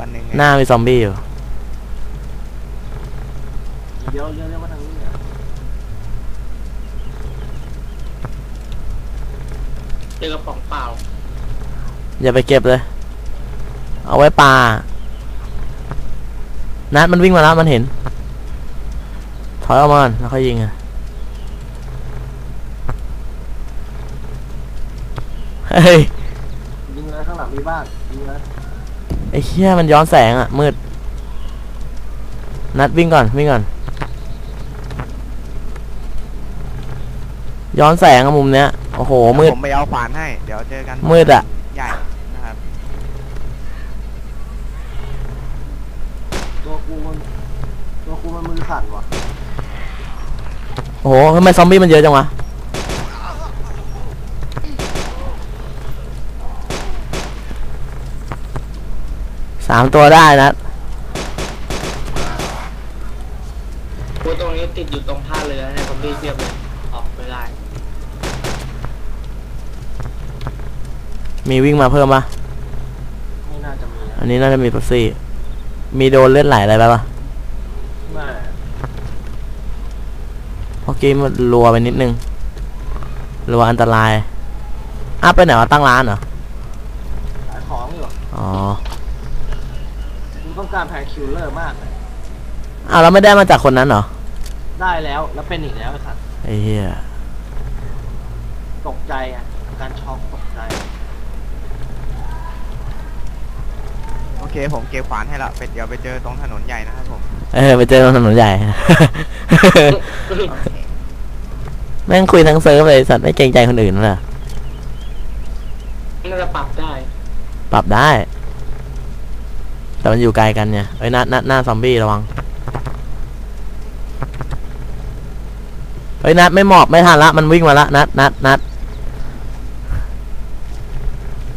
อยู่อันหนึงไงหน้ามีซอมบี้อยู่เดี๋ยวเดี๋ยวเดี๋ยวมาทางนี้เนี่ยเจอกระป๋องเปล่าอย่าไปเก็บเลย เอาไว้ปลานัดมันวิ่งมาแล้วมันเห็น ถอยออกมาก่อนแล้วค่อยยิงอะเฮ้ยยิงเลยข้างหลังมีบ้านยิงเลย ไอ้เหี้ยมันย้อนแสงอะมืด นัดวิ่งก่อนวิ่งก่อน ย้อนแสงอะมุมเนี้ย โอ้โห มืด ผมไปเอาขวานให้ เดี๋ยวเจอกันมืดอะใหญ่นะครับ ตัวกูมันตัวกูมันมือสั่นวะโอ้โหทำไมซอมบี้มันเยอะจังวะ สามตัวได้นะกูตรงนี้ติดอยู่ตรงท่าเรือเนี่ยซอมบี้เทียบเลยออกไม่ได้มีวิ่งมาเพิ่มปะไม่น่าจะมีนะอันนี้น่าจะมีเป๊ปซี่ มีโดนเลือดไหลอะไรไปปะไม่เมื่อกี้มันรัวไปนิดนึงรัวอันตรายอ้าวไปไหนวะตั้งร้านเหรอ ขายของอยู่ อ๋อ กู ต้องการแพนคิลเลอร์มากเลยอ้าวแล้วไม่ได้มาจากคนนั้นเหรอ ได้แล้วแล้วเป็นอีกแล้วไอ้สัตว์ไอ้เหี้ยตกใจอะการช็อกตกใจ โอเค ผมเก็บขวานให้ละไปเดี๋ยวไปเจอตรงถนนใหญ่นะครับผม เออไปเจอตรงถนนใหญ่ โอเค แม่งคุยทั้งเซิร์ฟเลยสัตว์ไม่เกรงใจคนอื่นเลยน่าจะปรับได้ ปรับได้ แต่มันอยู่ไกลกันเนี่ยเอ้ยหน้าหน้าหน้าซอมบี้ระวังเฮ้ยนัดไม่หมอบไม่ทันละมันวิ่งมาละนัดนัดนัด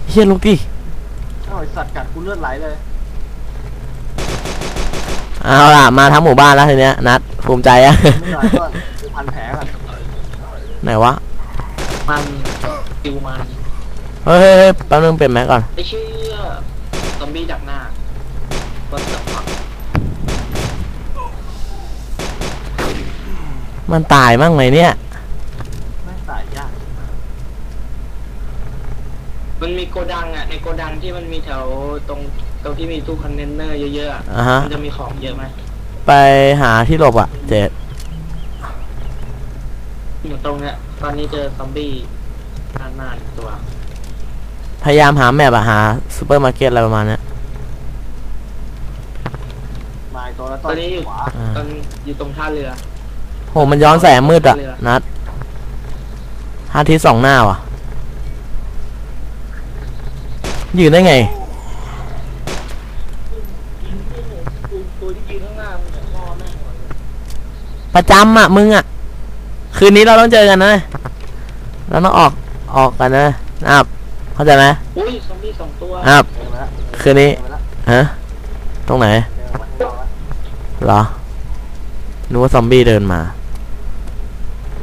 เฮียลูกดิเอ้าไอ้สัตว์กัดกูเลือดไหลเลยเอาล่ะมาทั้งหมู่บ้านแล้วทีเนี้ยนัดภูมิใจอะไม่หน่อยก่อนกูพันแผลก่อนไหนวะมันฟิวมันเฮ้ยเฮ้ยเฮ้ยแป๊บนึงเปลี่ยนแม็กก่อน ไม่เชื่อซอมบี้จากหน้า ก็จะปักมันตายมั่งไหมเนี่ยแม่งตายยาก มันมีโกดังอะ ในโกดังที่มันมีแถวตรงตรงที่มีตู้คอนเทนเนอร์เยอะๆอะอ่าฮะ มันจะมีของเยอะไหมไปหาที่หลบอะ เจ็ดอยู่ตรงเนี้ยตอนนี้เจอซอมบี้หน้าหน้าหนึ่งตัว พยายามหาแมปอะหาซูเปอร์มาร์เก็ตอะไรประมาณเนี้ย มาอีก ตัวแล้วตต้อนนนี้อยู่ขวาอ่าตอนอยู่ตรงท่าเรือ โหมันย้อนแสงมืดอะนัดอาทิตย์สองหน้าว่ะ ยืนได้ไง ตัวที่ยืนข้างหน้ามึงเนี่ยพ่อแม่งเลยประจำอะมึงอะคืนนี้เราต้องเจอกันนะ เราต้องออกออกกันนะอับเข้าใจไหมอุ้ยซอมบี้สองตัวอับเจอมาแล้วคืนนี้เจอมาแล้วฮะตรงไหน เจอมาแล้ว เหรอนึกว่าซอมบี้เดินมา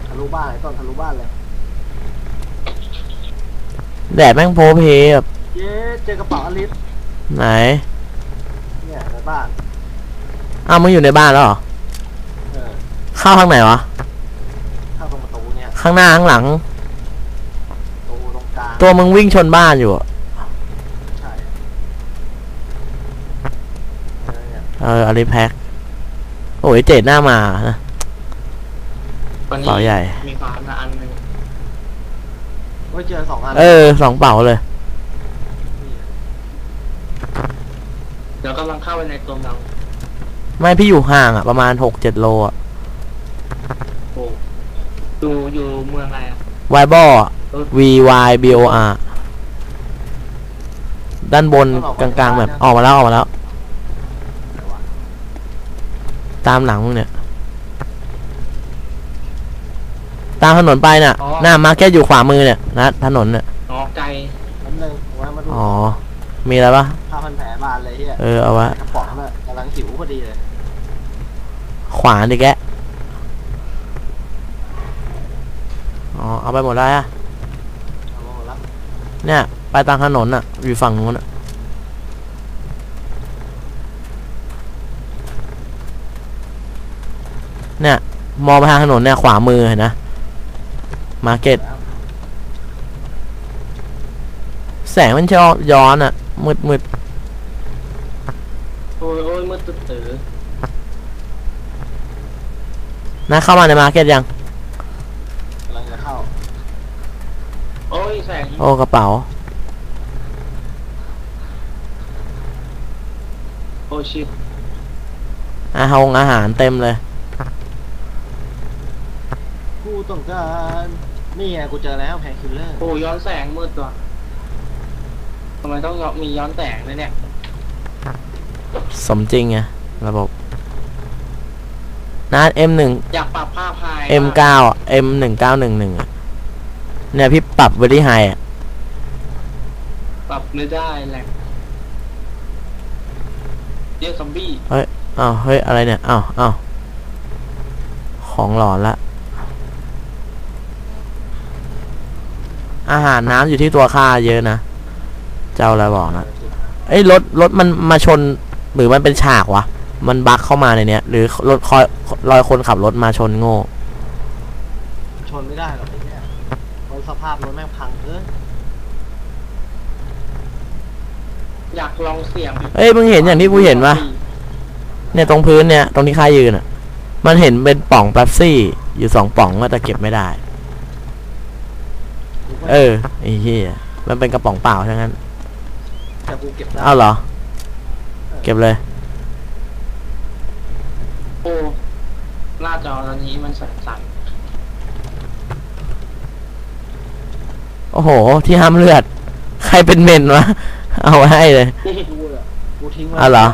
ทะลุบ้านไอ้ต้นทะลุบ้านเลย แดดแม่งโพเพแบบเย้เจอกระเป๋าอลิสไหน เนี่ยในบ้าน อ้าวมึงอยู่ในบ้านแล้วเหรอ เออเข้าทางไหนวะ เข้าตรงประตูเนี่ยข้างหน้าข้างหลัง ประตูตรงกลางตัวมึงวิ่งชนบ้านอยู่อะใช่เออเนี่ยเอออาริแพ็ค โอ้ยเจดหน้ามานะตอนนี้เป๋าใหญ่ มีฝามาอันหนึ่งโอ้ยเจอสองอันเออสองเป๋าเลยนี่เดี๋ยวกำลังเข้าไปในตัวเราไม่พี่อยู่ห่างอะ ประมาณหกเจ็ดโลอะโอ้อยู่อยู่เมืองอะไรอะวายบอ V Y B O R ด้านบนกลางๆแบบออกมาแล้วออกมาแล้ว ไหนวะ ตามหลังมึงเนี่ย ตามถนนไปน่ะหน้ามาร์เก็ตอยู่ขวามือเนี่ยนะถนนเนี่ยอ๋อไกลแป๊บนึงผมว่ามาดูอ๋อ มีอะไรปะผ้าพันแผลบานเลยเฮียเออเอาวะกระป๋องน่ะกำลังหิวพอดีเลยขวาดิแกะอ๋อเอาไปหมดแล้วอะเอามาหมดละเนี่ย ไปตามถนนอะ อยู่ฝั่งนู้นอะ เนี่ย มองไปทางถนนเนี่ย ขวามือเห็นนะมาร์เก็ตแสงมันชอบย้อนอะมืดมืดโอ้ยโอ้ยมืดตึ๊ดตื้อนะเข้ามาในมาร์เก็ตยังกำลังจะเข้า โอ้ยแสงโอ้กระเป๋า โอ้ชิตอาหงอาหารเต็มเลย กู ต้องการนี่ไงกูเจอแล้วแพนคิลเลอร์โอ้ย้อนแสงมืดตัวทำไมต้องมีย้อนแสงด้วยเนี่ยสมจริงไงระบบนัด M หนึ่งอยากปรับภาพไฮ M เก้า M หนึ่งเก้าหนึ่งหนึ่งเนี่ยพี่ปรับเวลี่ไฮอะปรับไม่ได้แหละเรียกซอมบี้อ้าวเฮ้ยอะไรเนี่ยอ้าวอ้าวของหลอนละ อาหารน้ำอยู่ที่ตัวค่าเยอะนะ เจ้าอะไรบอกนะเอ้ยรถรถมันมาชนหรือมันเป็นฉากวะ มันบั๊กเข้ามาในเนี้ย หรือรถคอยลอยคนขับรถมาชนโง่ ชนไม่ได้หรอกไอ้เนี่ยเพราะสภาพรถแม่งพังเกินอยากลองเสี่ยงเอ้ยมึงเห็นอย่างที่กูเห็นปะเนี่ยตรงพื้นเนี่ย ตรงที่ค่ายืนอะ มันเห็นเป็นป่องแป๊บซี่ อยู่สองป่องว่าแต่เก็บไม่ได้กูก็ เออไอ้เหี้ยมันเป็นกระป๋องเปล่าทั้งนั้นแต่กูเก็บได้อ้าวเหรอ เก็บเลย โอ้หน้าจอตอนนี้มันสั่นโอ้โห ที่ห้ามเลือด ใครเป็นเมนวะ เอาไว้ให้เลยๆนี่กูอะกูทิ้งไว้อ้าวเหรอ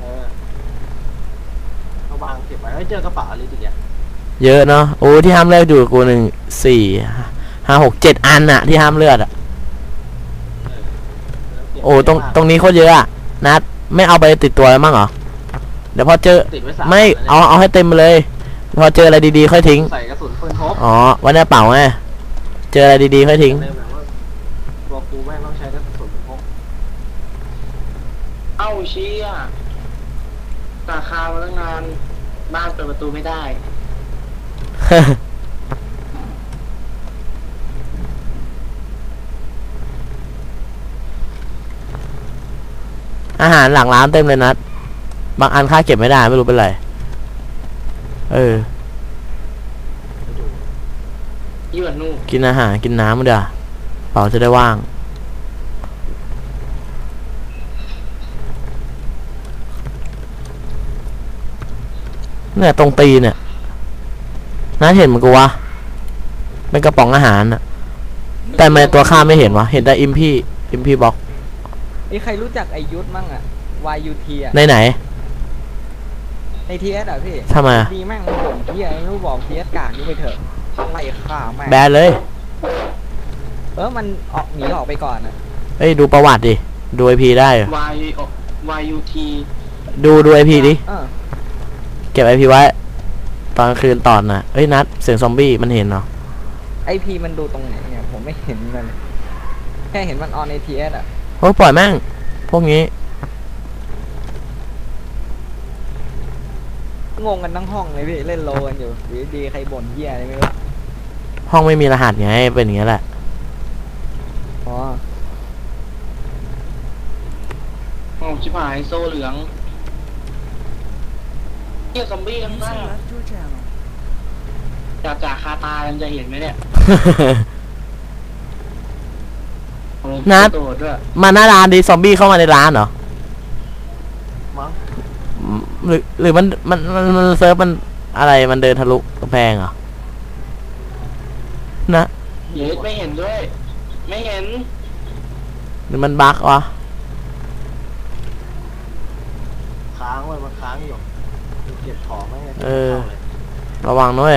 เออเอาวางเก็บไว้ไม่เจอกระเป๋าอะไรติดอะเยอะเนาะโอ้ที่ห้ามเลือดอยู่กับกูหนึ่งสี่ ห้าหกเจ็ดอันอะที่ห้ามเลือดอะเก็บโอ้ตรงไว้ตรงนี้โคตรเยอะอะนัดไม่เอาไปติดตัวแล้วมั้งเหรอเดี๋ยวพอเจอติดไว้สามไม่นลยเอาเอาให้เต็มไปเลย พอเจออะไรดีๆค่อยทิ้ง ใส่กระสุนปืนพกอ๋อไวันนี้เป๋าไงเจออะไรดีๆค่อยทิ้งเริ่มแล้วว่าตัวกูแม่งต้องใช้กระสุนปืนพกเอ้าเชี่ยตาคามาตั้งนานบ้านเปิดประตูไม่ได้ อาหารหลังร้านเต็มเลยนัดบางอันค่าเก็บไม่ได้ไม่รู้เป็นไรเออยื่นนู่นกินอาหารกินน้ำมาเดี๋ยวาเป๋าจะได้ว่าง เนี่ยตรงตีนเนี่ยน่าเห็นมันกูวะเป็นกระป๋องอาหารน่ะ แต่ทำไมตัวข้าไม่เห็นวะ เห็นแต่อิมพี่ อิมพี่บอก ไอ้ใครรู้จักไอยุทธมั่งอะ YUT อะในไหนใน TS อะพี่ทำไมอะดีแม่งมันบ่นเที่ยไม่รู้บอก TS กากนี่ไปเถอะไล่ฆ่าแม่งแบนเลย เออมันออกหนีออกไปก่อนอะเอ้ยดูประวัติดิ ดูไอพีได้เหรอ Y Y U T ดูดูไอพีดิ เออเก็บไอพีไว้ ตอนกลางคืนตอนน่ะเอ้ยนัดเสียงซอมบี้มันเห็นเนาะไอพีมันดูตรงไหนเนี่ยผมไม่เห็นมันแค่เห็นมันออนใน TS อะ โอ้ยปล่อยแม่ง พวกนี้ งงกันทั้งห้องเลยพี่เล่นโลกันอยู่อยู่ดีๆใครบ่นเหี้ยอะไรไม่รู้ห้องไม่มีรหัสไง เป็นอย่างเงี้ยแหละ อ๋อโอ้ชิบหายโซ่เหลืองเที่ยซอมบี้ข้างหน้าจ่าจ่าคาตามันจะเห็นไหมเนี่ยโอ้ นัด โดดด้วยมาหน้าร้านดิซอมบี้เข้ามาในร้านเหรอมั้งอืมหรือหรือมันมันมันมันเซิร์ฟมันอะไรมันเดินทะลุกำแพงเหรอนะเย็ดไม่เห็นด้วย ไม่เห็น หรือมันบั๊กวะค้างไว้มันค้างอยู่กูเก็บของไม่ให้เออข้าเลยระวังด้วย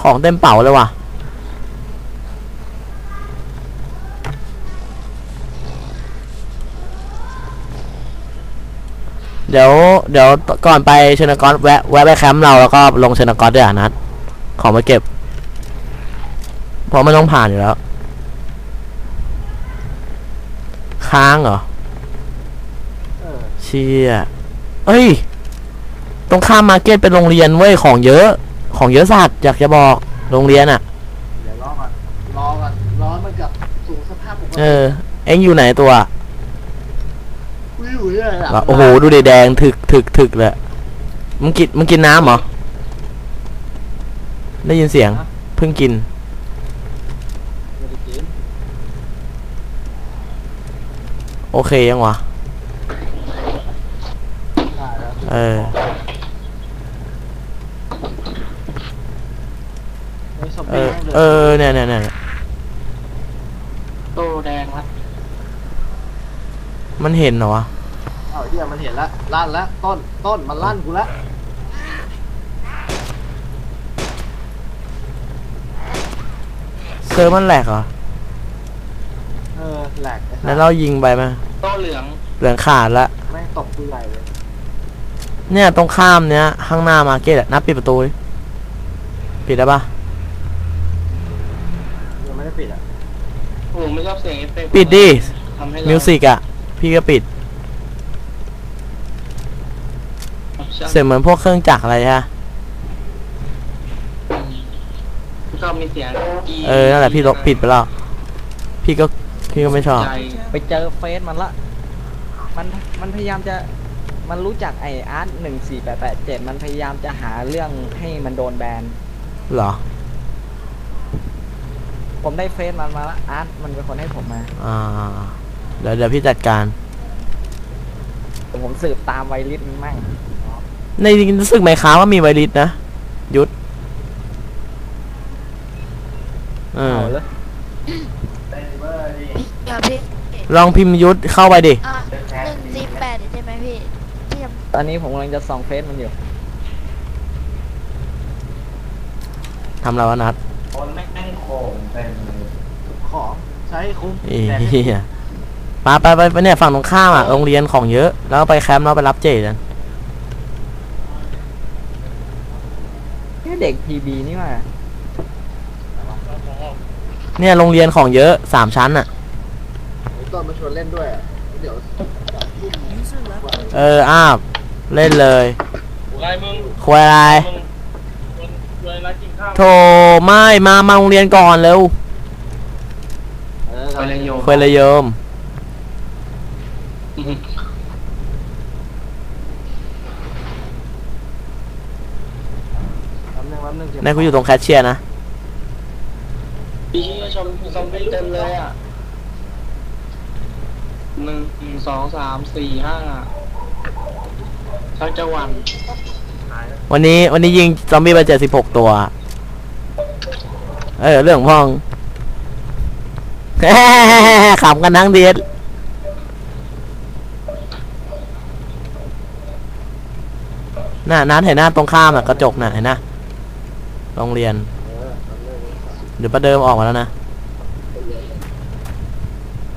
ของเต็มเป๋าเลยว่ะ เดี๋ยวเดี๋ยวก่อนไปเชนกรแวะแวะไปแคมป์เราแล้วก็ลงเชนกรด้วยอะนัดของมาเก็บเพราะมันต้องผ่านอยู่แล้ว ค้างเหรอเออเชี่ยเอ้ย ตรงข้ามมาร์เก็ตเป็นโรงเรียนเว้ยของเยอะ ของเยอะสัตว์อยากจะบอกโรงเรียนอะ่ะเดี๋ยวรอก่อนรอก่อนรอมันกลับสู่สภาพปกติเออ เอ็งอยู่ไหนตัว กูอยู่เนี่ยหลับวะโอ้โหดูดิแดงถึกถึกถึกเลยมึงกินมึงกินน้ำเหรอ ได้ยินเสียง เพิ่งกิน ไม่ได้กินโอเคยังวะ ได้แล้วเออ ไอ้ซอมเอบี้อแม่งดินเออเนี่ยเนี่ยเนี่ยโตแดงละมันเห็นเหรอวะ เอาเฮียมันเห็นแล้วลั่นแล้วต้นต้นมันลั่นกูแล้วเซอร์มันแหลกเหรอ เออแหลกไอ้สัสแล้วเรายิงไปไหมโตเหลืองเหลืองขาดละ แม่งตบกูใหญ่เลยเนี่ยตรงข้ามเนี้ยข้างหน้ามาร์เก็ตอะนับปิดประตูดิปิดได้ปะยังไม่ได้ปิดอะ โอ้ไม่ชอบเสียงเอฟเฟกต์ปิดดิทำให้เรามิวสิกอะพี่ก็ปิด เสียงเหมือนพวกเครื่องจักรอะไรฮะชอบมีเสียงเออ นั่นแหละพี่ลบปิดไปแล้ว พี่ก็พี่ก็ไม่ชอบ ใจไปเจอเฟซมันละ มันมันพยายามจะมันรู้จักไออาร์ตหนึ่งสี่แปดแปดเจ็ดมันพยายามจะหาเรื่องให้มันโดนแบน เหรอ ผมได้เฟซมันมาละอาร์ตมันเป็นคนให้ผมมา อ่า เดี๋ยวเดี๋ยวพี่จัดการ ผมสืบตามไวริสมันมั่ง ในรู้สึกไหมค้าว่ามีไวริสนะ ยุดเออเอาเลยเดี๋ยวพี่ลองพิมพ์ยุดเข้าไปดิ อะหนึ่งสี่แปดใช่ไหมพี่ที่จำตอนนี้ผมกำลังจะส่องเฟซมันอยู่ ทำแล้วะนัดของใช้คุ้มเอ้แดกเหี้ยไปไปไปไปเนี่ยฝั่งตรงข้ามอะโรงเรียนของเยอะ แล้วไปแคมป์แล้วไปรับเจกัน นี่เด็กพีบีนี่มาเนี่ยโรงเรียนของเยอะสามชั้นอะไอ้ต้นมาชวนเล่นด้วยอะเดี๋ยวเอออ้าวเล่นเลยอะไรมึงควยอะไรมึงมึงเวลากินข้าวโธ่ไม่มามาโรงเรียนก่อนเร็วเออไปเลยโยมควยเลยโยม แป๊บ นึงแป๊บนึงเก็บนายกูอยู่ตรงแคชเชียร์นะพี่ชมซอมบี้เต็มเลยอะหนึ่งสองสามสี่ห้าชักจะหวันวันนี้วันนี้ยิงซอมบี้ไปเจ็ดสิบหกตัว เออเรื่องของพ่องขำกันทั้งเดียดน่ะนัดเห็นหน้าตรงข้ามอะกระจกน่ะเห็นนะ โรงเรียนเออแป๊บนึงเดี๋ยวประเดิมออกมาแล้วนะ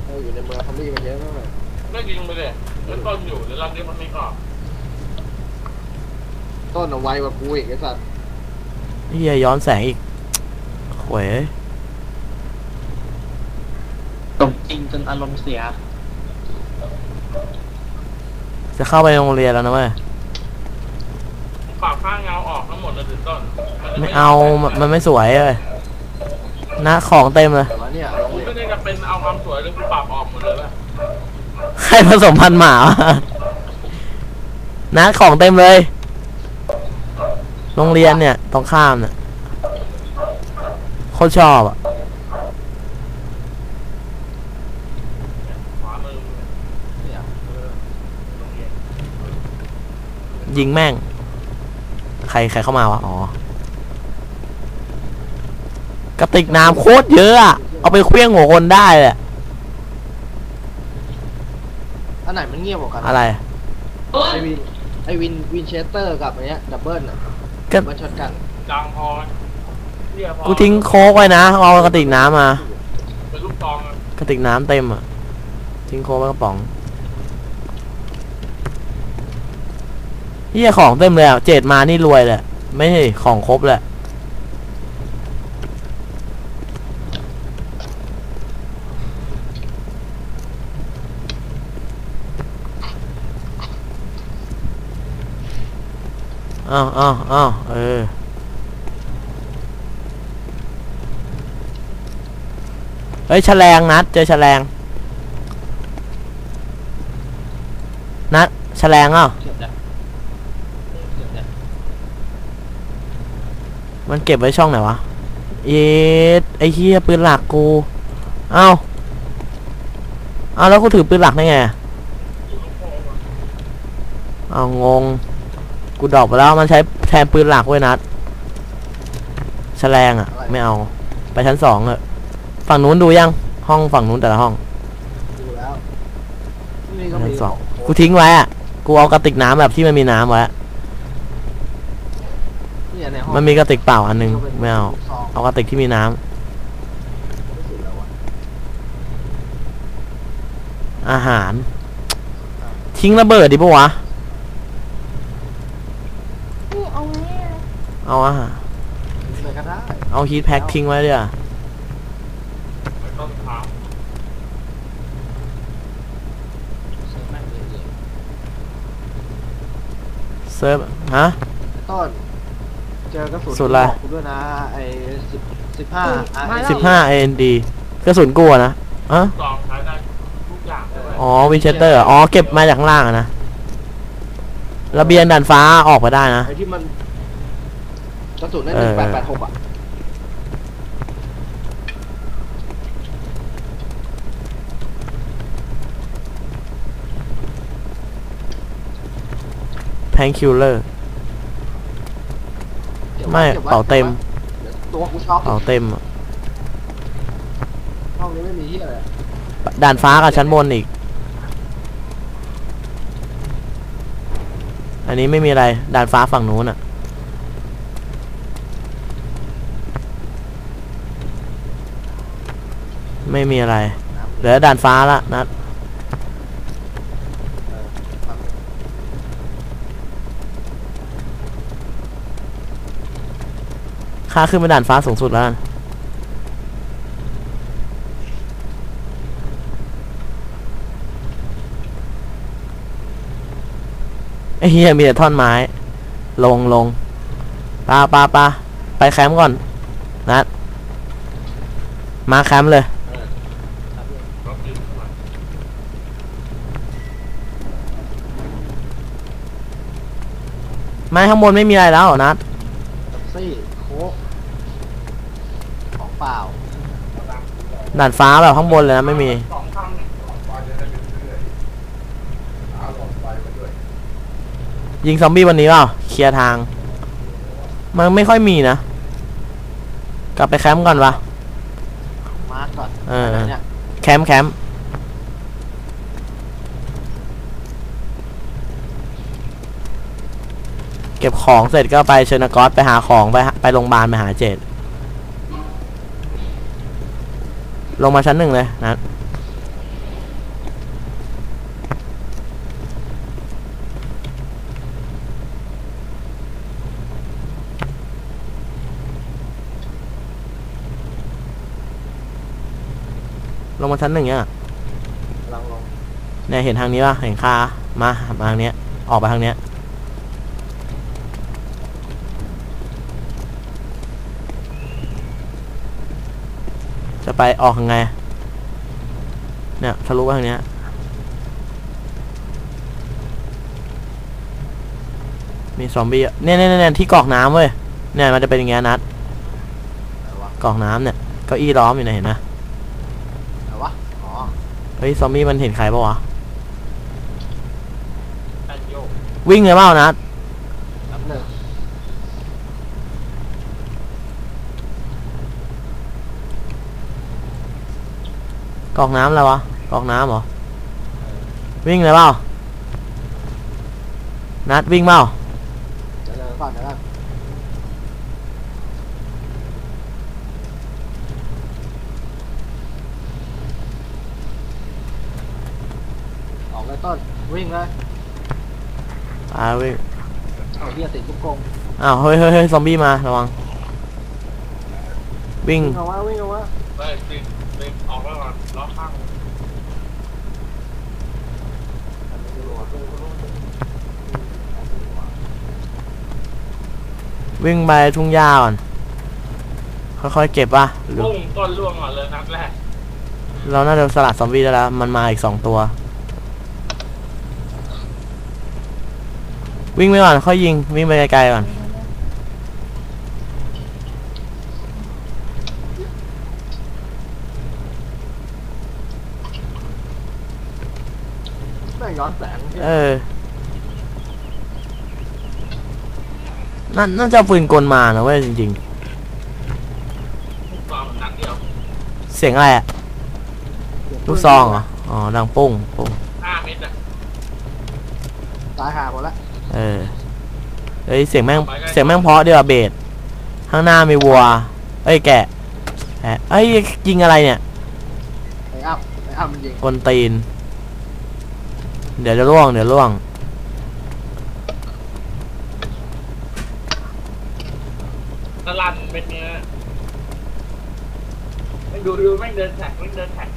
เอออยู่ในเมืองเขามีกันเยอะมากเลยก็ยิงไปเลยแล้วต้นอยู่แล้วรับนี้มันไม่ออกต้นเอาไวกว่ากูอีกไอ้สัสเฮียย้อนแสงอีกโวยตกจริงจนอารมณ์เสีย จะเข้าไปโรงเรียนแล้วนะเว้ยปากข้างเงาออกทั้งหมดเลยถึงต้นนจะ ไม่เอามันมันไม่สวยเลยนะของเต็มเลยแต่ว่าเนี่ยโรงคุณเรียนไม่ได้จะเป็นเอาความสวยหรือคุณปรับออกหมดเลยป่ะใครผสมพันธุ์หมาวะนะของเต็มเลย โรงเรียนเนี่ยตรงข้ามเนี่ยโคตรชอบอะขวามือเนี่ยเนี่ยเออโรงเรียนยิงแม่ง ใครใครเข้ามา วะ อ๋อ กระติกน้ำโคตรเยอะอะเอาไปเคลี้ยงหัวคนได้เลยอันไหนมันเงียบกว่ากันอะไร ไอวินไอวินวินเชสเตอร์กับอันเนี้ยดับเบิลอะก็มันชนกันดังพอไหมเรียพอกูทิ้งโค้กไว้นะเอากระติกน้ำมา เป็นลูกซองอะกระติกน้ำเต็มอะ ทิ้งโค้กไว้กระป๋องเฮียของเต็มเลยอะเจ็ดมานี่รวยเลย ไม่ใช่ของครบเลย อ้าวอ้าวอ้าวเออเฮ้ยแฉลงนัดเจอแฉลงนัดแฉลงอะเก็บแล้วเก็บแล้วมันเก็บไว้ช่องไหนวะเย็ดไอ้เหี้ยปืนหลักกูเอ้าเอ้าแล้วกูถือปืนหลักได้ไงเอางง กูดรอปไปแล้วมันใช้แทนปืนหลักเว้ยนัดแฉลงอะ ไม่เอา ไปชั้นสองเถอะฝั่งนู้นดูยัง ห้องฝั่งนู้นแต่ละห้อง ดูแล้วนี่ก็ชั้มีนสองโกูทิ้งไว้อะ กูเอากระติกน้ำแบบที่มันมีน้ำไว้อะเนี่ยในห้องมันมีกระติกเปล่าอันนึงก็ป็นไม่เอาซองเอากระติกที่มีน้ำรู้สึกแล้ววะอาหาร ทิ้งระเบิดดิปะวะ นี่เอาไว้เลย เอาอาหารเลยก็ได้เอาฮีทแพ็คทิ้งไว้เดี๋ยวาไปต้นเท้าใช้แม่งเลยเลยเซิร์ฟฮะ ต้น เจอกระสุนสุดอะไรบอกกูด้วยนะไอ้สิบสิบห้ามาแล้ว สิบห้า AND กระสุนกูอะนะอะซองใช้ได้ทุกอย่างเลยอ๋อวินเชสเตอร์อ๋อ เก็บมาจากข้างล่างอะนะระเบียงด่านฟ้าออกไปได้นะไอ้ที่มัน กระสุนได้เอหนึ่องแปดแปดหกอะแพงคิลเลอร์ก็บว้ไม่ก็บว้เป่าเต็มเดี๋ยวตัวกูช็อกเป๋าเต็มอะห้องนี้ไม่มีที่อะไรด่านฟ้ากับชั้นบนอีก อันนี้ไม่มีอะไรด่านฟ้าฝั่งนู้นอะ ไม่มีอะไร เหลือด่านฟ้าละนัดค่าขึ้นไปด่านฟ้าสูงสุดแล้ว ไอ้เฮียมีแต่ท่อนไม้ ลงลงปาปาปาไปแคมป์ก่อน นัด มาแคมป์เลย ก็คือเท่าไหร่ ไม้ข้างบนไม่มีอะไรแล้วเหรอนัดเป๊ปซี่โค้กของเปล่าด่านฟ้าแบบข้างบนเลยนะไม่มีสองคำเนี่ยไปจะได้เป็นเรื่อยๆเอาหลอดไฟมาด้วยยิงซอมบี้วันนี้เปล่าเคลียร์ทาง มันไม่ค่อยมีนะ กลับไปแคมป์ก่อนวะมาร์กก่อนเออไหนเนี่ย แคมป์แคมป์ ก็บของเสร็จก็ไปเชนากอสไปหาของไปหาไปโรงพยาบาลไปหาเจดลงมาชั้นหนึ่งเลยนะลงมาชั้นหนึ่งเนี่ยกำลังลงเนี่ยเห็นทางนี้ป่ะ เห็นคามามาทางเนี้ย ออกไปทางเนี้ย จะไปออกยังไง เนี่ยทะลุไปทางเนี้ยมีซอมบี้อะเนี่ยเนี่ยเนี่ยที่กรอกน้ำเว้ย เนี่ยมันจะเป็นอย่างเงี้ยนัดไหนวะกรอกน้ำเนี่ยเก้าอี้ล้อมอยู่เนี่ยเห็นไหมไหนวะอ๋อเฮ้ยซอมบี้มันเห็นใครปะวะแอนโยกวิ่งเลยเปล่านัด แป๊บหนึ่ง กรอกน้ำอะไรวะกรอกน้ำเหรอ วิ่งเลยเปล่า นัดวิ่งเปล่าเดี๋ยวเดี๋ยวก่อนเดี๋ยวก่อนออกเลยต้น วิ่งเลยอ่าวิ่งเอาเฮียติดลูกกงอ้าวเฮ้ยเฮ้ยเฮ้ยซอมบี้มาระวัง วิ่ง วิ่งเอาวะวิ่งเอาวะ เฮ้ย ติดติดออกแล้วก่อนล้อข้างอันนี้ดูหัวตัวกูรู้วิ่งไปทุ่งหญ้าก่อน ค่อยๆเก็บป่ะหรือพุ่งต้นล่วงก่อนเลยนัดแรกเราน่าจะสลัดซอมบี้ได้แล้ว มันมาอีกสองตัว วิ่งไปก่อน ค่อยยิง วิ่งไปไกลๆก่อน ย้อนแสงที่เออน่าน่าจะเอาปืนกลมานะเว้ยจริงสองนัดเดียวๆ เสียงอะไรอะลูกซองเหรอ อ๋อ ดังปุ้งปุ้งห้าเมตรอะตายหาหมดละเออเฮ้ย เสียงแม่ง เสียงแม่งเพราะเดียวาเบสข้างหน้ามีวัว เอ้ย แกะแกะเอ้ย ยิงอะไรเนี่ย ไอ้อัพไอ้อัพมันยิง กวนตีน เดี๋ยวจะล่วงเดี๋ยวล่วง ตะลันเป็นเนี้ยไม่ดูดูไม่งเดินแท็กไม่งเดินแท็ก